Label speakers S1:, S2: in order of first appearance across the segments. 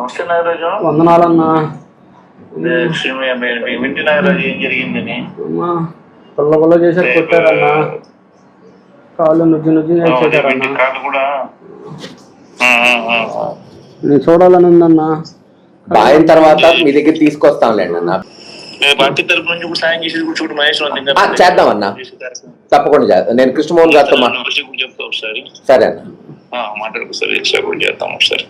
S1: నమస్తే నాగరాజు.
S2: వందనాలన్నా.
S1: ఇంటి నాగరాజు ఏం జరిగిందని?
S2: అమ్మా పుల్ల పుల్ల చేశారు కొట్టారన్నా. కాళ్ళు నుజ్జు నుజ్జు
S1: కాళ్ళు కూడా.
S2: నేను చూడాలని ఉందన్నా.
S3: అయిన తర్వాత మీ దగ్గర తీసుకొస్తాంలేండి అన్న.
S1: నేను పార్టీ తరపు నుంచి ఇప్పుడు సాయం చేసేది కూడా చూడు మహేష్
S3: చేద్దామన్నా. తప్పకుండా చేద్దాం. నేను కృష్ణమోహన్ గారితో మా
S1: చెప్తా ఒకసారి.
S3: సరే అన్న.
S1: మాట్లాడుకు సార్ ఎక్స్ట్రా కూడా చేద్దాం ఒకసారి.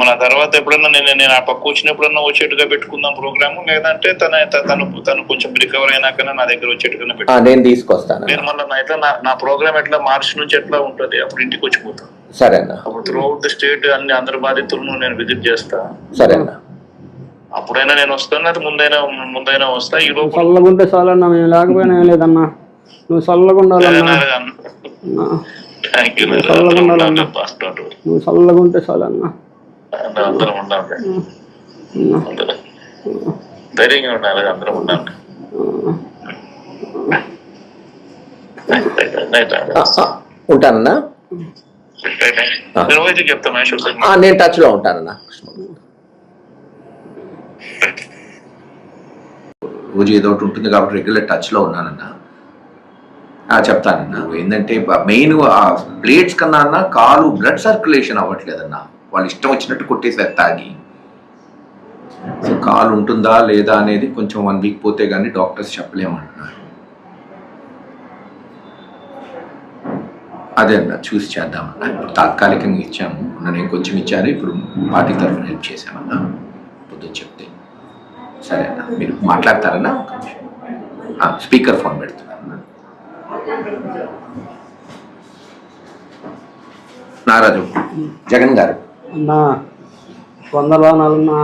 S1: మన తర్వాత ఎప్పుడన్నా నేను నేను ఆ పక్క వచ్చినప్పుడన్నా వచ్చేట్టుగా పెట్టుకుందాం ప్రోగ్రామ్? లేదంటే తన తను తను కొంచెం రికవర్ అయినాకనే నా దగ్గర వచ్చేట్టుగా
S3: నేను తీసుకొస్తాను.
S1: నేను మళ్ళీ నా ఎట్లా నా- ప్రోగ్రామ్ ఎట్లా మార్చి నుంచి ఎట్లా ఉంటది? అప్పుడు ఇంటికి వచ్చిపోతాను
S3: సరే అన్న.
S1: అప్పుడు త్రూ అవుట్ ద స్టేట్ అన్ని అందరి బాధితులను నేను విజిట్ చేస్తా.
S3: సరే అన్న.
S1: అప్పుడైనా నేను వస్తాను అది ముందైనా ముందైనా వస్తా. ఈ లోపల
S2: చల్లగుంటే చాలన్నా మేము లేకపోయినా లేదన్నా. నువ్వు చల్లగా ఉండాలన్నా
S1: థ్యాంక్ యూ.
S2: నువ్వు చల్లగా ఉంటే చాలన్నా.
S1: అందరం ఉండాలి
S2: అన్నా,
S1: అందరం. ధైర్యంగా ఉండాలి అందరం ఉండాలి
S3: ఆ, ఆ, ఉంటానన్నా?
S1: నేను
S3: టచ్లో ఉంటానన్నా.
S4: రోజు ఏదో ఒకటి ఉంటుంది కాబట్టి రెగ్యులర్ టచ్లో ఉన్నానన్న. చెప్తానన్నా ఏంటంటే మెయిన్ ఆ ప్లేట్స్ కన్నా అన్న కాలు బ్లడ్ సర్క్యులేషన్ అవ్వట్లేదన్న. వాళ్ళు ఇష్టం వచ్చినట్టు కొట్టేసారు తాగి. సో కాలు ఉంటుందా లేదా అనేది కొంచెం వన్ వీక్ పోతే కానీ డాక్టర్స్ చెప్పలేమంటున్నారు. అదే అన్న చూసి చేద్దామన్న. ఇప్పుడు తాత్కాలికంగా ఇచ్చాము. మొన్న నేను కొంచెం ఇచ్చాను ఇప్పుడు పార్టీ తరఫున హెల్ప్ చేశామన్న. పొద్దున్న చెప్తే. సరే అన్న మీరు మాట్లాడతారన్నా? స్పీకర్ ఫోన్ పెడతాను నారాజు.
S3: జగన్ గారు
S2: అన్నా వందనాలన్నా